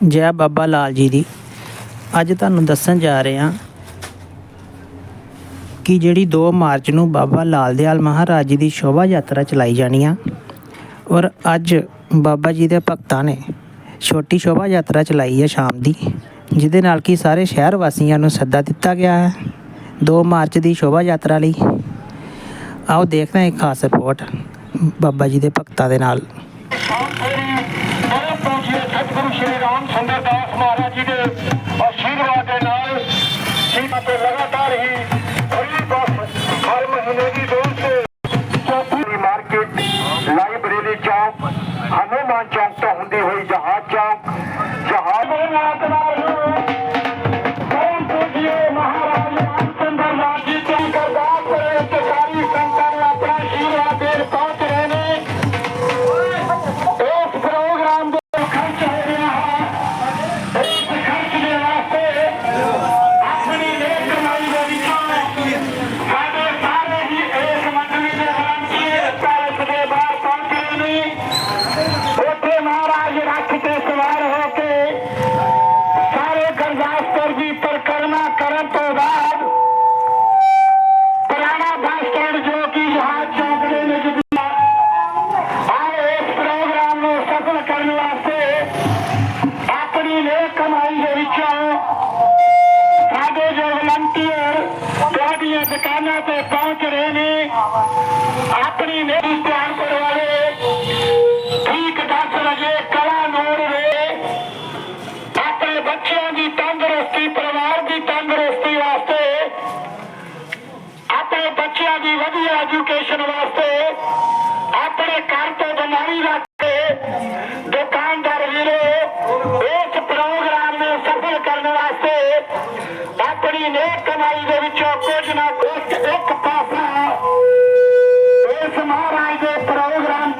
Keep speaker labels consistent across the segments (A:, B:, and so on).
A: ਜੈ ਬਾਬਾ ਲਾਲ ਜੀ ਦੀ। ਅੱਜ ਤੁਹਾਨੂੰ ਦੱਸਣ ਜਾ ਰਹੇ ਹਾਂ ਕਿ ਜਿਹੜੀ 2 ਮਾਰਚ ਨੂੰ ਬਾਬਾ ਲਾਲ ਦਿਆਲ ਮਹਾਰਾਜ ਜੀ ਦੀ ਸ਼ੋਭਾ ਯਾਤਰਾ ਚਲਾਈ ਜਾਣੀ ਆ ਔਰ ਅੱਜ ਬਾਬਾ ਜੀ ਦੇ ਭਗਤਾਂ ਨੇ ਛੋਟੀ ਸ਼ੋਭਾ ਯਾਤਰਾ ਚਲਾਈ ਹੈ ਸ਼ਾਮ ਦੀ, ਜਿਹਦੇ ਨਾਲ ਕਿ ਸਾਰੇ ਸ਼ਹਿਰ ਵਾਸੀਆਂ ਨੂੰ ਸੱਦਾ ਦਿੱਤਾ ਗਿਆ ਹੈ 2 ਮਾਰਚ ਦੀ ਸ਼ੋਭਾ ਯਾਤਰਾ ਲਈ। ਆਓ ਦੇਖਦੇ ਹਾਂ ਇੱਕ ਖਾਸ ਰਿਪੋਰਟ ਬਾਬਾ ਜੀ ਦੇ ਭਗਤਾਂ ਦੇ ਨਾਲ
B: ਮੇਰੇ ਪੂਜਨੀਕ ਸਤਿਗੁਰੂ ਸ਼੍ਰੀ ਰਾਮ ਸੁੰਦਰ ਦਾਸ ਮਹਾਰਾਜ ਜੀ ਦੇ ਆਸ਼ੀਰਵਾਦ ਦੇ ਨਾਲ ਸੀਮਾ ਤੇ ਲਗਾਤਾਰ ਹੀ ਹਰੀ ਬੱਸ ਹਰ ਮਹੀਨੇ ਦੀ ਦੂਰ ਚੌਥੀ ਮਾਰਕੀਟ ਲਾਇਬ੍ਰੇਰੀ ਚੌਕ, ਹਨੂਮਾਨ ਚੌਕ ਤੋਂ ਹੁੰਦੀ ਹੋਈ ਜਹਾਜ਼ ਚੌਕ, ਜਹਾਜ਼ ਦੇ ਦੁਕਾਨਾਂ ਤੇ ਪਹੁੰਚ ਰਹੇ ਨੇ। ਆਪਣੀ ਨੇਕ ਧਿਆਨ ਕਰਵਾਵੇ ਠੀਕ 10 ਵਜੇ ਕਲਾ ਨੂਰ ਵੇ ਆਪਣੇ ਬੱਚਿਆਂ ਦੀ ਤੰਦਰੁਸਤੀ, ਪਰਿਵਾਰ ਦੀ ਤੰਦਰੁਸਤੀ ਵਾਸਤੇ, ਆਪਣੇ ਬੱਚਿਆਂ ਦੀ ਵਧੀਆ ਐਜੂਕੇਸ਼ਨ ਵਾਸਤੇ, ਆਪਣੇ ਘਰ ਤੋਂ ਬਿਮਾਰੀ ਦਾ ਨੇਕ ਕਮਾਈ ਦੇ ਵਿੱਚੋਂ ਕੁਝ ਨਾ ਕੁਝ ਇੱਕ ਪਾਸਾ ਇਸ ਮਹਾਰਾਜ ਦੇ ਪ੍ਰੋਗਰਾਮ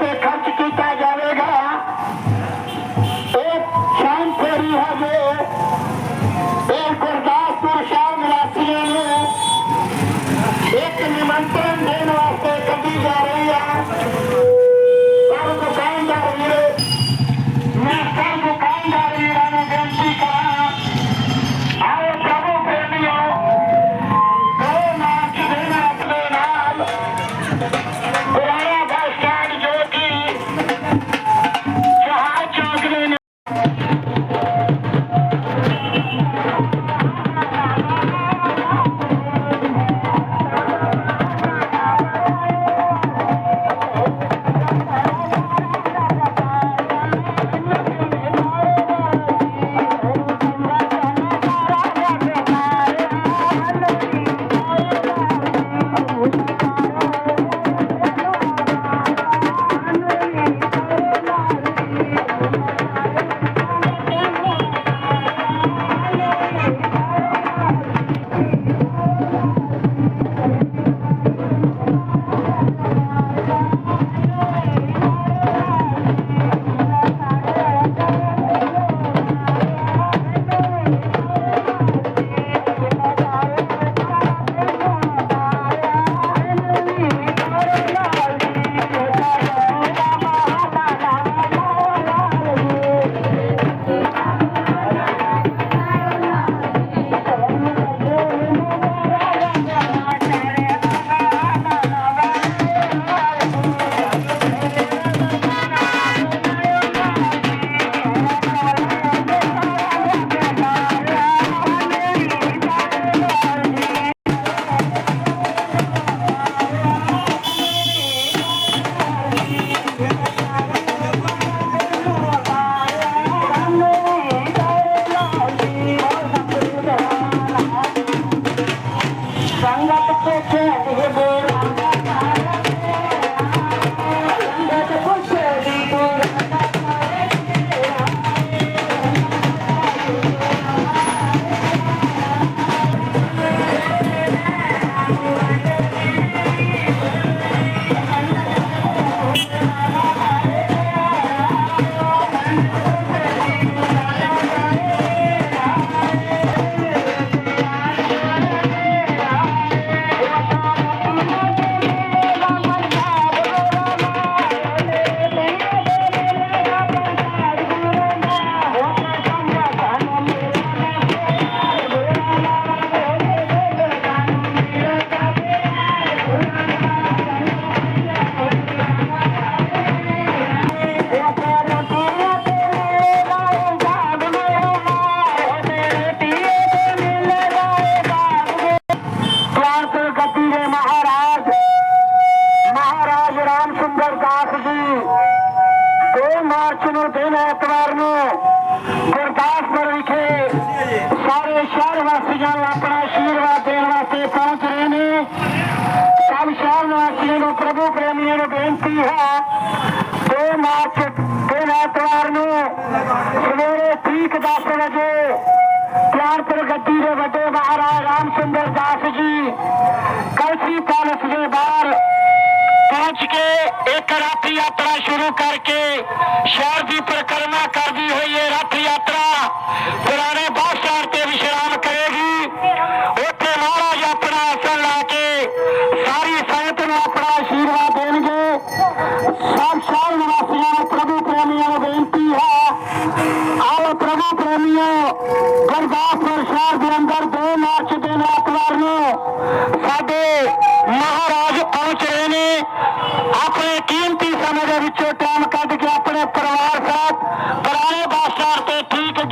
B: ਮਾਰਚ ਨੂੰ ਦਿਨ ਐਤਵਾਰ ਨੂੰ। ਗੁਰਦਾਸਪੁਰ ਵਿਖੇ ਸਾਰੇ ਸ਼ਹਿਰ ਵਾਸੀਆਂ ਨੂੰ ਆਪਣਾ ਆਸ਼ੀਰਵਾਦ ਦੇਣ ਵਾਸਤੇ ਪਹੁੰਚ ਰਹੇ ਨੇ। ਸਭ ਸ਼ਹਿਰ ਨਿਵਾਸੀਆਂ ਨੂੰ ਪ੍ਰਭੂ ਪ੍ਰੇਮੀਆਂ ਨੂੰ ਬੇਨਤੀ ਹੈ, ਦੋ ਮਾਰਚ ਦਿਨ ਐਤਵਾਰ ਨੂੰ ਸਵੇਰੇ ਠੀਕ 10 ਵਜੇ ਪਿਆਰਪੁਰ ਗੱਦੀ ਦੇ ਵੱਡੇ ਮਹਾਰਾਜ ਰਾਮ ਸੁੰਦਰ ਦਾਸ ਜੀ ਕਲਸੀ ਪੈਲਸ ਦੇ ਬਾਹਰ ਪਹੁੰਚ ਕੇ ਇੱਕ ਰੱਥ ਯਾਤਰਾ ਸ਼ੁਰੂ ਕਰਕੇ ਸ਼ਹਿਰ ਦੀ ਪਰਿਕਰਮਾ ਕਰਦੀ ਹੋਈ ਇਹ ਰੱਥ ਯਾਤਰਾ ਪੁਰਾਣੇ ਗੁਰਦਾਸਪੁਰ ਸ਼ਹਿਰ ਦੇ ਅੰਦਰ 2 ਮਾਰਚ ਦੇ ਐਤਵਾਰ ਨੂੰ ਸਾਡੇ ਮਹਾਰਾਜ ਪਹੁੰਚ ਰਹੇ ਨੇ। ਆਪਣੇ ਕੀਮਤੀ ਸਮੇਂ ਦੇ ਵਿੱਚੋਂ ਟਾਈਮ ਕੱਢ ਕੇ ਆਪਣੇ ਪਰਿਵਾਰ ਸਾਥ ਪੁਰਾਣੇ ਬਾਦਸ਼ਾਹ ਤੇ ਠੀਕ